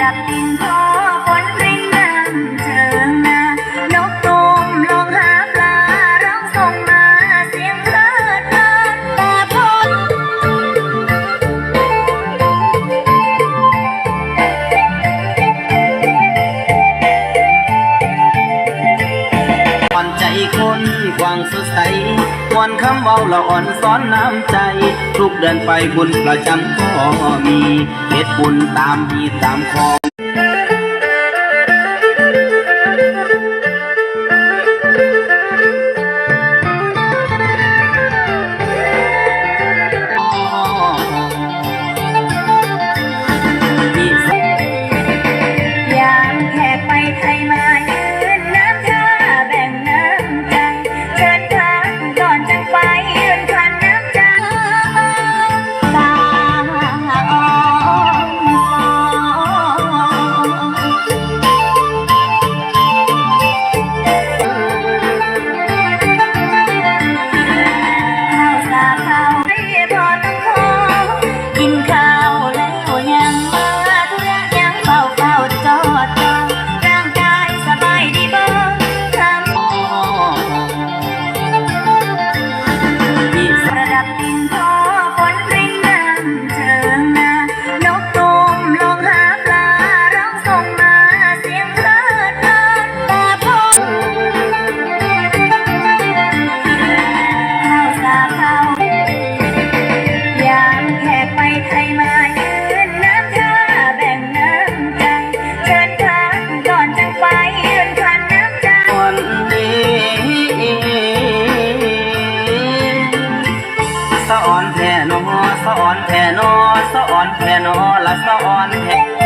up in the ใจคนกว้างสดใสวันคำเบาละอ่อนซ้อนน้ำใจ ทุกเดินไปบุญประจำก็มีเหตุบุญตามมีตามคอ lights now on.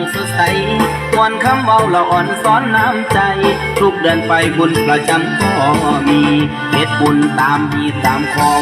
องสดใสวอนคำเบาละอ่อนซ้อนน้ำใจ ทุกเดินไปบุญประจำก็มีเหตุบุญตามมีตามของ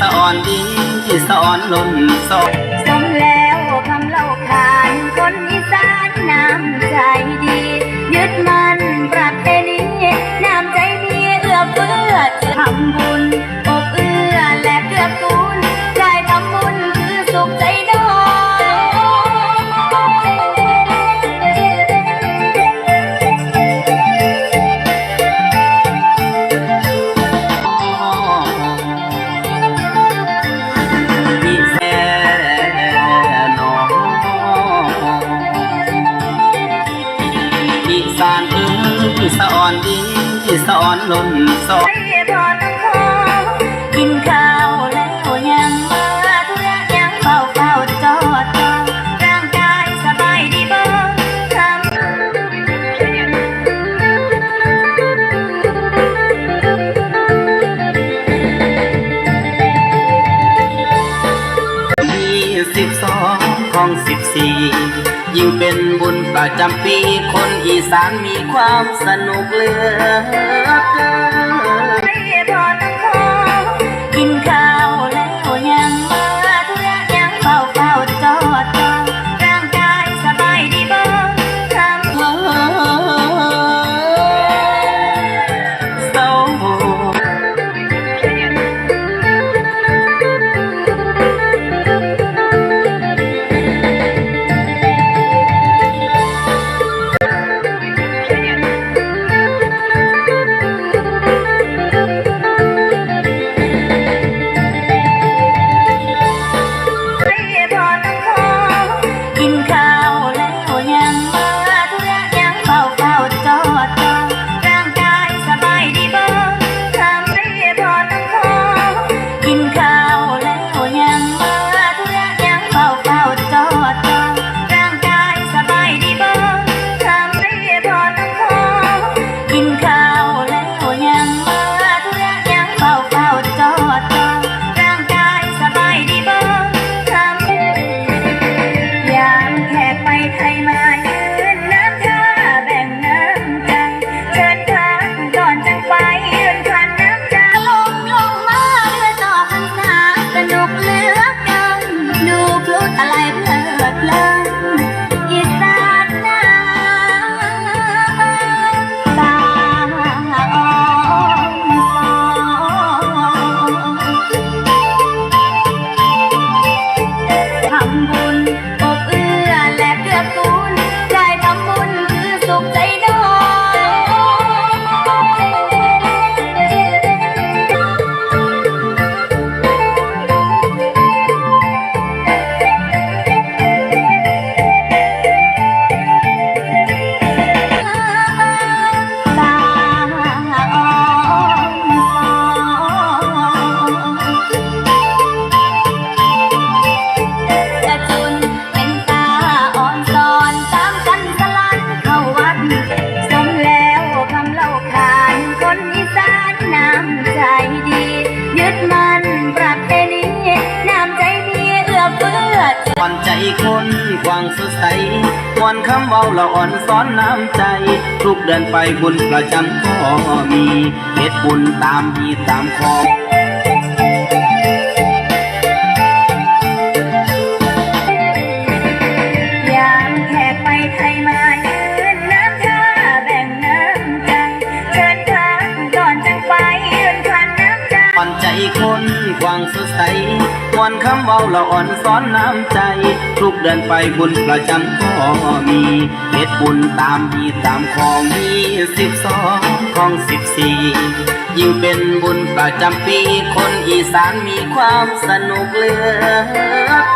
สอนดีสอนลุ่มสอนานลมสอกินข้าวแล้วยังมาธุระยังเฝ้าเฝ้าจอดจอร่างกายสบายดีบ่ทำยี่สิบสองของสิบสี่ยิ่งเป็นบุญประจำปีคนอีสานมีความสนุกเลือ สดใสกวนคำเบาละอ่อนซ้อนน้ำใจ ทุกเดินไปบุญประจำก็มีเหตุบุญตามมีตามขอ ใจคนกว้างสดใสวนคำเว้าละอ่อนซ้อนน้ำใจ ทุกเดินไปบุญประจำก็มีเฮ็ดบุญตามมีตามของมีสิบสองของสิบสี่ยิ่งเป็นบุญประจำปี คนอีสานมีความสนุกเลือ